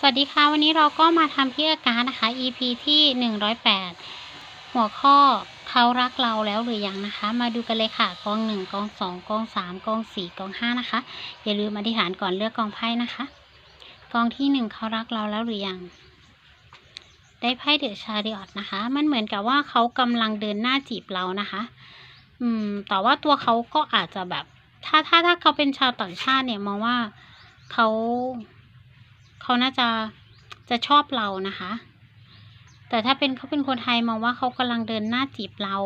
สวัสดีค่ะ วันนี้เราก็มาทำที่อาการนะคะ EP ที่ 108 หัวข้อเขารักเราแล้วหรือยังนะคะ มาดูกันเลยค่ะกองหนึ่งกองสองกองสามกองสี่กองห้านะคะ อย่าลืมอธิษฐานก่อนเลือกกองไพ่นะคะกองที่หนึ่งเขารักเราแล้วหรือยัง ได้ไพ่เดอะชาริออตนะคะ มันเหมือนกับว่าเขากำลังเดินหน้าจีบเรานะคะ อืมแต่ว่าตัวเขาก็อาจจะแบบ ถ้าถ้าถ้าเขาเป็นชาวต่างชาติเนี่ยมองว่าเขา เขาน่าจะจะชอบเรานะคะ แต่ถ้าเป็นเขาเป็นคนไทยมองว่าเขากำลังเดินหน้าจีบเรา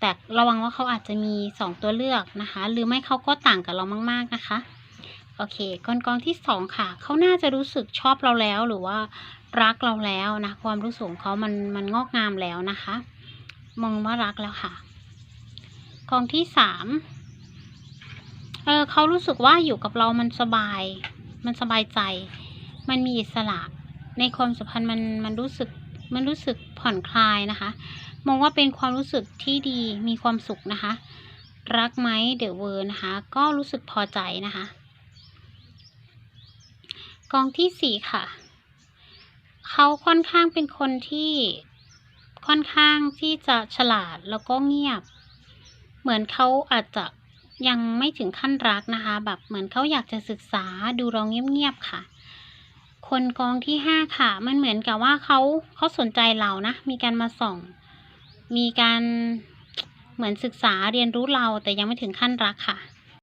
แต่ระวังว่าเขาอาจจะมีสองตัวเลือกนะคะ หรือไม่เขาก็ต่างกับเรามาก ๆนะคะ โอเคกองกองที่สองค่ะ เขาน่าจะรู้สึกชอบเราแล้วหรือว่ารักเราแล้วนะ ความรู้สึกของเขามันมันงอกงามแล้วนะคะ มองว่ารักแล้วค่ะกองที่สามเออเขารู้สึกว่าอยู่กับเรามันสบาย มันสบายใจ มันมีอิสระ ในความสัมพันธ์มันมันรู้สึกมันรู้สึกผ่อนคลายนะคะ มองว่าเป็นความรู้สึกที่ดีมีความสุขนะคะ รักไหมเดอะเวอร์นะคะ ก็รู้สึกพอใจนะคะ กองที่สี่ค่ะ เขาค่อนข้างเป็นคนที่ค่อนข้างที่จะฉลาดแล้วก็เงียบ เหมือนเขาอาจจะยังไม่ถึงขั้นรักนะคะ แบบเหมือนเขาอยากจะศึกษาดูเราเงียบๆค่ะ คนกองที่ห้าค่ะ มันเหมือนกับว่าเขาเขาสนใจเรานะ มีการมาส่อง มีการเหมือนศึกษาเรียนรู้เราแต่ยังไม่ถึงขั้นรักค่ะ